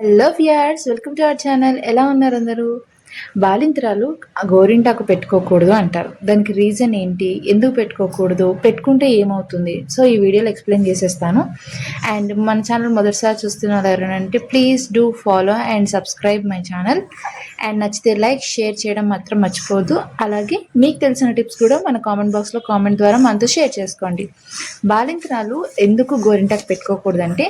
Hello viewers welcome to our channel ఎలా ఉన్నారు అందరూ? బాలింతరాలు గోరింటాకు పెట్టుకోకూడదు అంటారు. దానికి రీజన్ ఏంటి? ఎందుకు పెట్టుకోకూడదు? పెట్టుకుంటే ఏమవుతుంది? సో ఈ వీడియోలో ఎక్స్ప్లెయిన్ చేసేస్తాను. అండ్ మన ఛానల్ మొదటిసారి చూస్తున్నారు ఎవరంటే please do follow and subscribe my channel and నచ్చితే లైక్ షేర్ చేయడం మాత్రం మర్చిపోవద్దు. అలాగే మీకు తెలిసిన టిప్స్ కూడా మన కామెంట్ బాక్స్లో కామెంట్ ద్వారా మనతో షేర్ చేసుకోండి. బాలింతరాలు ఎందుకు గోరింటాకు పెట్టుకోకూడదంటే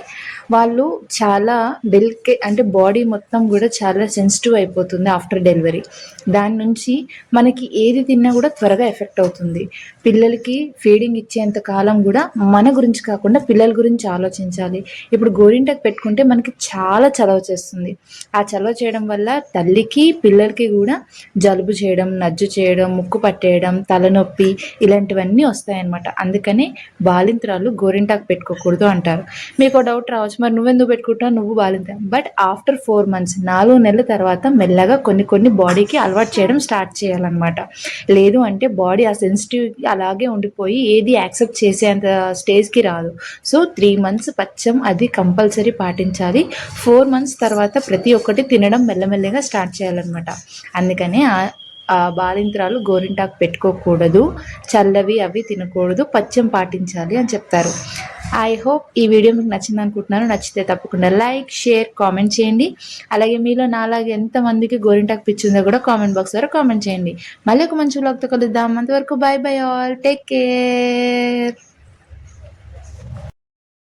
వాళ్ళు చాలా డెలికే అంటే బాడీ మొత్తం కూడా చాలా సెన్సిటివ్ అయిపోతుంది ఆఫ్టర్ డెలివరీ దాని నుంచి మనకి ఏది తిన్నా కూడా త్వరగా ఎఫెక్ట్ అవుతుంది. పిల్లలకి ఫీడింగ్ ఇచ్చేంత కాలం కూడా మన గురించి కాకుండా పిల్లల గురించి ఆలోచించాలి. ఇప్పుడు గోరింటాకు పెట్టుకుంటే మనకి చాలా చలవ చేస్తుంది. ఆ చలవ చేయడం వల్ల తల్లికి పిల్లలకి కూడా జలుబు చేయడం నజ్జు చేయడం ముక్కు పట్టేయడం తలనొప్పి ఇలాంటివన్నీ వస్తాయన్నమాట. అందుకని బాలింతరాలు గోరింటాకు పెట్టుకోకూడదు అంటారు. మీకు డౌట్ రావచ్చు మరి నువ్వెందుకు పెట్టుకుంటా నువ్వు బాలింత. బట్ ఆఫ్టర్ ఫోర్ మంత్స్ నాలుగు నెలల తర్వాత మెల్లగా కొన్ని కొన్ని బాడీకి అలవాటు చేయడం స్టార్ట్ చేయాలన్నమాట. లేదు అంటే బాడీ ఆ సెన్సిటివ్ అలాగే ఉండిపోయి ఏది యాక్సెప్ట్ చేసేంత స్టేజ్కి రాదు. సో త్రీ మంత్స్ పచ్చం అది కంపల్సరీ పాటించాలి. ఫోర్ మంత్స్ తర్వాత ప్రతి ఒక్కటి తినడం మెల్లమెల్లగా స్టార్ట్ చేయాలన్నమాట. అందుకనే బాలింత్రాలు గోరింటాకు పెట్టుకోకూడదు. చల్లవి అవి తినకూడదు. పచ్చం పాటించాలి అని చెప్తారు. ఐ హోప్ ఈ వీడియో మీకు నచ్చింది అనుకుంటున్నాను. నచ్చితే తప్పకుండా లైక్ షేర్ కామెంట్ చేయండి. అలాగే మీలో నాలాగే ఎంతమందికి గోరింటాకు పిచ్చిందో కూడా కామెంట్ బాక్స్ ద్వారా కామెంట్ చేయండి. మళ్ళీ ఒక మంచి వ్లాగ్తో కలుద్దాం. అంతవరకు bye bye all take care